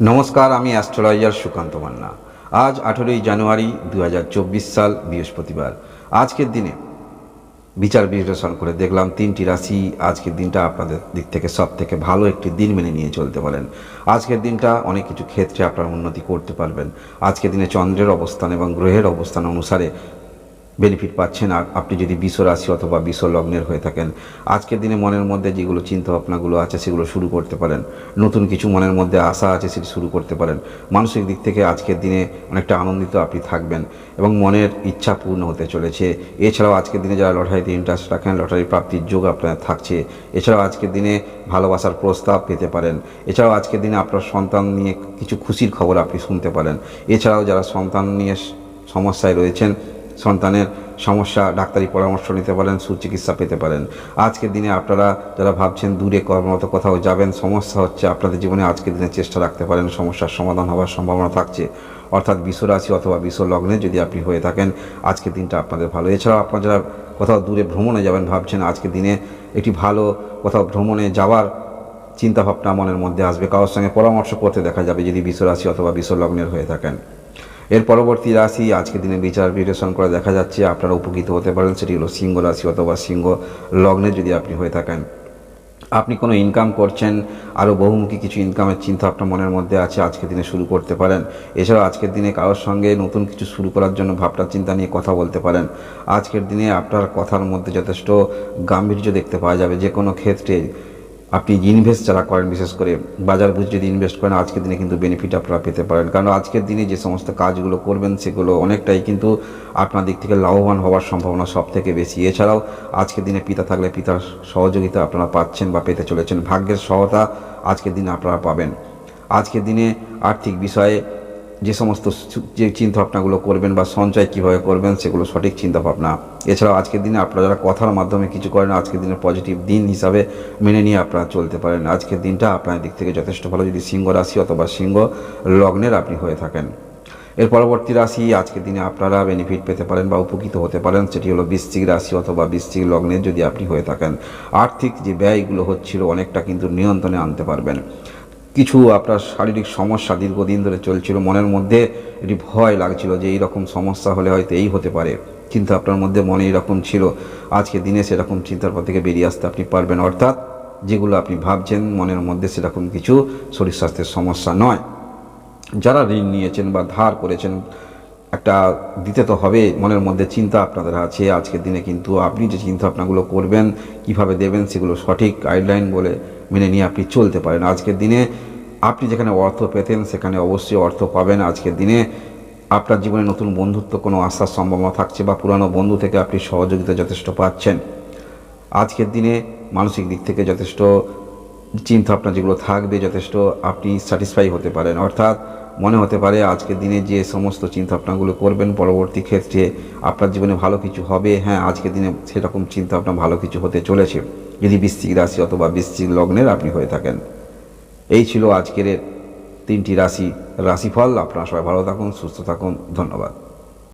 নমস্কার, আমি অ্যাস্ট্রোলজার সুকান্ত মান্না। আজ আঠেরোই জানুয়ারি দু হাজার চব্বিশ সাল, বৃহস্পতিবার। আজকের দিনে বিচার বিশ্লেষণ করে দেখলাম তিনটি রাশি আজকের দিনটা আপনাদের দিক থেকে সব থেকে ভালো একটি দিন মেনে নিয়ে চলতে পারেন। আজকের দিনটা অনেক কিছু ক্ষেত্রে আপনার উন্নতি করতে পারবেন। আজকের দিনে চন্দ্রের অবস্থান এবং গ্রহের অবস্থান অনুসারে বেনিফিট পাচ্ছেন। আর আপনি যদি বিশ্ব রাশি অথবা বিশ্ব লগ্নের হয়ে থাকেন, আজকের দিনে মনের মধ্যে যেগুলো চিন্তা ভাবনাগুলো আছে সেগুলো শুরু করতে পারেন। নতুন কিছু মনের মধ্যে আশা আছে সেটি শুরু করতে পারেন। মানসিক দিক থেকে আজকের দিনে অনেকটা আনন্দিত আপনি থাকবেন এবং মনের ইচ্ছা পূর্ণ হতে চলেছে। এছাড়াও আজকের দিনে যারা লটারিতে ইন্টারেস্ট রাখেন, লটারি প্রাপ্তির যোগ আপনার থাকছে। এছাড়াও আজকের দিনে ভালোবাসার প্রস্তাব পেতে পারেন। এছাড়াও আজকের দিনে আপনার সন্তান নিয়ে কিছু খুশির খবর আপনি শুনতে পারেন। এছাড়াও যারা সন্তান নিয়ে সমস্যায় রয়েছেন সন্তানের সমস্যা, ডাক্তারি পরামর্শ নিতে পারেন, সুচিকিৎসা পেতে পারেন। আজকের দিনে আপনারা যারা ভাবছেন দূরে কর্মরত কোথাও যাবেন, সমস্যা হচ্ছে আপনাদের জীবনে আজকের দিনে চেষ্টা রাখতে পারেন, সমস্যার সমাধান হওয়ার সম্ভাবনা থাকছে। অর্থাৎ বিশ্বরাশি অথবা বিশ্ব লগ্নে যদি আপনি হয়ে থাকেন, আজকের দিনটা আপনাদের ভালো। এছাড়াও আপনারা যারা কোথাও দূরে ভ্রমণে যাবেন, ভাবছেন আজকের দিনে একটি ভালো কোথাও ভ্রমণে যাওয়ার চিন্তাভাবনা মনের মধ্যে আসবে, কারোর সঙ্গে পরামর্শ করতে দেখা যাবে যদি বিশ্বরাশি অথবা বিশ্ব লগ্নের হয়ে থাকেন। এর পরবর্তী রাশি, আজকের দিনে বিচার বিশ্লেষণ করে দেখা যাচ্ছে, আপনারা উপকৃত হতে পারেন, সেটি হলো সিংহ রাশি অথবা সিংহ লগ্নে যদি আপনি হয়ে থাকেন। আপনি কোনো ইনকাম করছেন আরও বহুমুখী কিছু ইনকামের চিন্তা আপনার মনের মধ্যে আছে, আজকের দিনে শুরু করতে পারেন। এছাড়াও আজকের দিনে কারোর সঙ্গে নতুন কিছু শুরু করার জন্য ভাবনা চিন্তা নিয়ে কথা বলতে পারেন। আজকের দিনে আপনার কথার মধ্যে যথেষ্ট গাম্ভীর্য দেখতে পাওয়া যাবে যে কোনো ক্ষেত্রে। আপনি ইনভেস্ট যারা করেন, বিশেষ করে বাজার বুঝে যদি ইনভেস্ট করেন, আজকের দিনে কিন্তু বেনিফিট আপনারা পেতে পারেন। কারণ আজকের দিনে যে সমস্ত কাজগুলো করবেন, সেগুলো অনেকটাই কিন্তু আপনার দিক থেকে লাভবান হওয়ার সম্ভাবনা সব থেকে বেশি। এছাড়াও আজকের দিনে পিতা থাকলে পিতার সহযোগিতা আপনারা পাচ্ছেন বা পেতে চলেছেন। ভাগ্যের সহায়তা আজকের দিনে আপনারা পাবেন। আজকের দিনে আর্থিক বিষয়ে যে সমস্ত যে চিন্তাভাবনাগুলো করবেন বা সঞ্চয় কীভাবে করবেন সেগুলো সঠিক চিন্তাভাবনা। এছাড়াও আজকের দিনে আপনারা যারা কথার মাধ্যমে কিছু করেন, আজকের দিনে পজিটিভ দিন হিসাবে মেনে নিয়ে আপনারা চলতে পারেন। আজকের দিনটা আপনার দিক থেকে যথেষ্ট ভালো। যদি সিংহ রাশি অথবা সিংহ লগ্নের আপনি হয়ে থাকেন। এর পরবর্তী রাশি, আজকের দিনে আপনারা বেনিফিট পেতে পারেন বা উপকৃত হতে পারেন। সেটি হলো বৃশ্চিক রাশি অথবা বৃশ্চিক লগ্নের যদি আপনি হয়ে থাকেন। আর্থিক যে ব্যয়গুলো হচ্ছিল, অনেকটা কিন্তু নিয়ন্ত্রণে আনতে পারবেন। কিছু আপনার শারীরিক সমস্যা দীর্ঘদিন ধরে চলছিল, মনের মধ্যে একটি ভয় লাগছিল যে এই রকম সমস্যা হলে হয়তো এই হতে পারে। কিন্তু আপনার মধ্যে মনে এরকম ছিল, আজকে দিনে সেরকম চিন্তার পর থেকে বেরিয়ে আসতে আপনি পারবেন। অর্থাৎ যেগুলো আপনি ভাবছেন, মনের মধ্যে সেরকম কিছু শরীর স্বাস্থ্যের সমস্যা নয়। যারা ঋণ নিয়েছেন বা ধার করেছেন, একটা দিতে তো হবে, মনের মধ্যে চিন্তা আপনাদের আছে, আজকের দিনে কিন্তু আপনি যে চিন্তা ভাবনাগুলো করবেন, কীভাবে দেবেন সেগুলো সঠিক গাইডলাইন বলে মেনে নিয়ে আপনি চলতে পারেন। আজকের দিনে আপনি যেখানে অর্থ পেতেন, সেখানে অবশ্যই অর্থ পাবেন। আজকের দিনে আপনার জীবনে নতুন বন্ধুত্ব কোনো আসার সম্ভাবনা থাকছে বা পুরানো বন্ধু থেকে আপনি সহযোগিতা যথেষ্ট পাচ্ছেন। আজকের দিনে মানসিক দিক থেকে যথেষ্ট চিন্তা ভাবনা যেগুলো থাকবে যথেষ্ট আপনি স্যাটিসফাই হতে পারেন। অর্থাৎ মনে হতে পারে আজকের দিনে যে সমস্ত চিন্তা ভাবনাগুলো করবেন, পরবর্তী ক্ষেত্রে আপনার জীবনে ভালো কিছু হবে হ্যাঁ আজকের দিনে সেরকম চিন্তা ভাবনা ভালো কিছু হতে চলেছে। যদি বৃশ্চিক রাশি অথবা বৃশ্চিক লগ্নের আপনি হয়ে থাকেন। এই ছিল আজকের তিনটি রাশি। রাশিফল, আপনারা সবাই ভালো থাকুন, সুস্থ থাকুন, ধন্যবাদ।